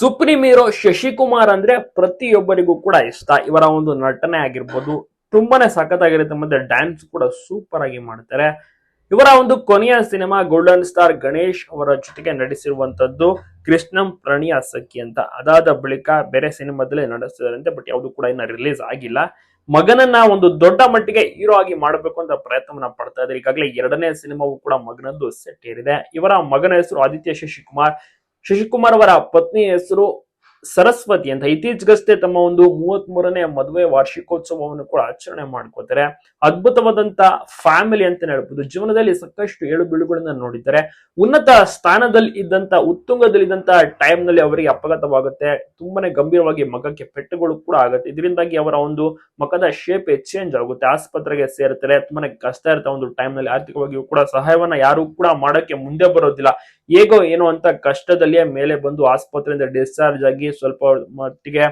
Supreme hero Shashikumar ಅಂದ್ರೆ ಪ್ರತಿಯೊಬ್ಬರಿಗೂ ಕೂಡ ಇಷ್ಟ. ಇವರ ಒಂದು ನಟನೆ ಆಗಿರ್ಬೋದು. ತುಂಬಾನೇ ಸಖತ್ತಾಗಿರುತ್ತೆ. ಮತ್ತೆ ಡ್ಯಾನ್ಸ್ ಕೂಡ ಸೂಪರ್ ಆಗಿ ಮಾಡ್ತಾರೆ. ಇವರ ಒಂದು ಕೊನೆಯ ಸಿನಿಮಾ ಗೋಲ್ಡನ್ ಸ್ಟಾರ್ ಗಣೇಶ್ ಅವರ ಜೊತೆಗೆ ನಡೆಸಿರುವಂತದ್ದು ಕೃಷ್ಣಂ ಪ್ರಣಿಯ ಸಖಿ ಅಂತ. ಅದಾದ ಬಳಿಕ ಬೇರೆ ಸಿನಿಮಾದಲ್ಲೇ ನಡೆಸಿದಾರಂತೆ ಬಟ್ ಯಾವುದು ಕೂಡ ಇನ್ನ ರಿಲೀಸ್ ಆಗಿಲ್ಲ. ಮಗನನ್ನ ಒಂದು ದೊಡ್ಡ ಮಟ್ಟಿಗೆ ಹೀರೋ ಆಗಿ ಮಾಡಬೇಕು ಅಂತ ಪ್ರಯತ್ನವನ್ನ ಪಡ್ತಾ ಇದ್ದಾರೆ. ಈಗಾಗಲೇ ಎರಡನೇ ಸಿನಿಮಾವು ಕೂಡ ಮಗನದ್ದು ಸೆಟ್ ಏರಿದೆ. ಇವರ ಮಗನ ಹೆಸರು ಆದಿತ್ಯ ಶಶಿಕುಮಾರ್. ಶಶಿಕುಮಾರ್ ಅವರ ಪತ್ನಿ ಹೆಸರು ಸರಸ್ವತಿ ಅಂತ. ಇತ್ತೀಚೆಗಷ್ಟೇ ತಮ್ಮ ಒಂದು ಮೂವತ್ ಮೂರನೇ ಮದುವೆ ವಾರ್ಷಿಕೋತ್ಸವವನ್ನು ಕೂಡ ಆಚರಣೆ ಮಾಡ್ಕೋತಾರೆ ಅದ್ಭುತವಾದಂತ ಫ್ಯಾಮಿಲಿ ಅಂತ ಹೇಳ್ಬೋದು. ಜೀವನದಲ್ಲಿ ಸಾಕಷ್ಟು ಏಳು ಬೀಳುಗಳನ್ನ ನೋಡಿದ್ದಾರೆ. ಉನ್ನತ ಸ್ಥಾನದಲ್ಲಿ ಇದ್ದಂತ ಉತ್ತುಂಗದಲ್ಲಿದ್ದಂತ ಟೈಮ್ನಲ್ಲಿ ಅವರಿಗೆ ಅಪಘಾತವಾಗುತ್ತೆ. ತುಂಬಾನೇ ಗಂಭೀರವಾಗಿ ಮಗಕ್ಕೆ ಪೆಟ್ಟುಗಳು ಕೂಡ ಆಗುತ್ತೆ. ಇದರಿಂದಾಗಿ ಅವರ ಒಂದು ಮಗದ ಶೇಪ್ ಚೇಂಜ್ ಆಗುತ್ತೆ. ಆಸ್ಪತ್ರೆಗೆ ಸೇರ್ತಾರೆ. ತುಂಬಾನೇ ಕಷ್ಟ ಇರುತ್ತೆ ಒಂದು ಟೈಮ್ನಲ್ಲಿ. ಆರ್ಥಿಕವಾಗಿಯೂ ಕೂಡ ಸಹಾಯವನ್ನ ಯಾರು ಕೂಡ ಮಾಡಕ್ಕೆ ಮುಂದೆ ಬರೋದಿಲ್ಲ. ಹೇಗೋ ಏನೋ ಅಂತ ಕಷ್ಟದಲ್ಲಿಯೇ ಮೇಲೆ ಬಂದು ಆಸ್ಪತ್ರೆಯಿಂದ ಡಿಸ್ಚಾರ್ಜ್ ಆಗಿ ಸ್ವಲ್ಪ ಮಟ್ಟಿಗೆ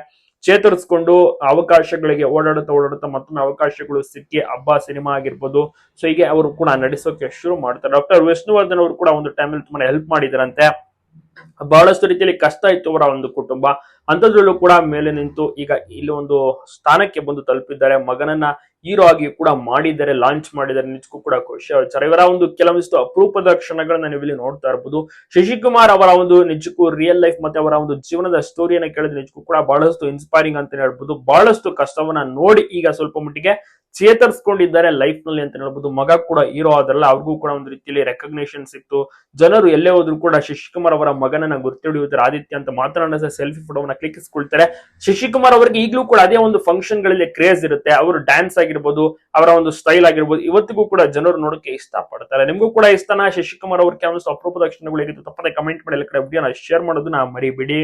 ಚೇತರಿಸ್ಕೊಂಡು ಅವಕಾಶಗಳಿಗೆ ಓಡಾಡುತ್ತಾ ಓಡಾಡುತ್ತಾ ಮತ್ತೊಮ್ಮೆ ಅವಕಾಶಗಳು ಸಿಕ್ಕಿ ಹಬ್ಬ ಸಿನಿಮಾ ಆಗಿರ್ಬೋದು. ಸೊ ಹೀಗೆ ಅವರು ಕೂಡ ನಡೆಸೋಕೆ ಶುರು ಮಾಡ್ತಾರೆ. ಡಾಕ್ಟರ್ ವಿಷ್ಣುವರ್ಧನ್ ಅವರು ಕೂಡ ಒಂದು ಟೈಮಲ್ಲಿ ತುಂಬಾ ಹೆಲ್ಪ್ ಮಾಡಿದಾರಂತೆ. ಬಹಳಷ್ಟು ರೀತಿಯಲ್ಲಿ ಕಷ್ಟ ಇತ್ತು ಅವರ ಒಂದು ಕುಟುಂಬ. ಅಂಥದ್ರಲ್ಲೂ ಕೂಡ ಮೇಲೆ ನಿಂತು ಈಗ ಇಲ್ಲಿ ಒಂದು ಸ್ಥಾನಕ್ಕೆ ಬಂದು ತಲುಪಿದ್ದಾರೆ. ಮಗನನ್ನ ಹೀರೋ ಆಗಿ ಕೂಡ ಮಾಡಿದ್ದಾರೆ, ಲಾಂಚ್ ಮಾಡಿದ್ದಾರೆ. ನಿಜಕ್ಕೂ ಕೂಡ ಖುಷಿ. ವಿಚಾರ ಇವರ ಒಂದು ಕೆಲವೊಂದಿಷ್ಟು ಅಪರೂಪದ ಕ್ಷಣಗಳನ್ನ ನೀವು ಇಲ್ಲಿ ನೋಡ್ತಾ ಇರಬಹುದು ಶಶಿಕುಮಾರ್ ಅವರ ಒಂದು ನಿಜಕ್ಕೂ ರಿಯಲ್ ಲೈಫ್ ಮತ್ತೆ ಅವರ ಒಂದು ಜೀವನದ ಸ್ಟೋರಿಯನ್ನ ಕೇಳಿದ್ರೆ ನಿಜಕ್ಕೂ ಕೂಡ ಬಹಳಷ್ಟು ಇನ್ಸ್ಪೈರಿಂಗ್ ಅಂತ ಹೇಳ್ಬೋದು. ಬಹಳಷ್ಟು ಕಷ್ಟವನ್ನ ನೋಡಿ ಈಗ ಸ್ವಲ್ಪ ಮಟ್ಟಿಗೆ ಚೇತರಿಸ್ಕೊಂಡಿದ್ದಾರೆ ಲೈಫ್ನಲ್ಲಿ ಅಂತ ಹೇಳ್ಬೋದು. ಮಗ ಕೂಡ ಹೀರೋ ಆದ್ರಲ್ಲ, ಅವ್ರಿಗೂ ಕೂಡ ಒಂದು ರೀತಿಯಲ್ಲಿ ರೆಕಗ್ನೇಷನ್ ಸಿಕ್ತು. ಜನರು ಎಲ್ಲೇ ಹೋದ್ರು ಕೂಡ ಶಶಿಕುಮಾರ್ ಅವರ ಮಗನನ್ನ ಗುರ್ತಿಡಿಯುತ್ತಾರೆ ಆದಿತ್ಯ ಅಂತ ಮಾತನಾಡಿದ ಸೆಲ್ಫಿ ಫೋಟೋವನ್ನ ಕ್ಲಿಕ್ಕಿಸ್ಕೊಳ್ತಾರೆ. ಶಶಿಕುಮಾರ್ ಅವರಿಗೆ ಈಗಲೂ ಕೂಡ ಅದೇ ಒಂದು ಫಂಕ್ಷನ್ಗಳಲ್ಲಿ ಕ್ರೇಜ್ ಇರುತ್ತೆ. ಅವರು ಡ್ಯಾನ್ಸ್ ಆಗಿರ್ಬೋದು, ಅವರ ಒಂದು ಸ್ಟೈಲ್ ಆಗಿರ್ಬೋದು. ಇವತ್ತಿಗೂ ಕೂಡ ಜನರು ನೋಡಕ್ಕೆ ಇಷ್ಟ ಪಡ್ತಾರೆ ನಿಮಗೂ ಕೂಡ ಇಷ್ಟನಾ? ಶಶಿಕುಮಾರ್ ಅವ್ರ ಕೆಲವೊಂದು ಅಪರೂಪದ ಕ್ಷಣಗಳು ಹೇಗಿತ್ತು? ತಪ್ಪದೆ ಕಮೆಂಟ್ ಮಾಡಿ, ಎಲ್ಲ ಕಡೆ ವಿಡಿಯೋನ ಶೇರ್ ಮಾಡೋದನ್ನ ಮರಿಬೇಡಿ.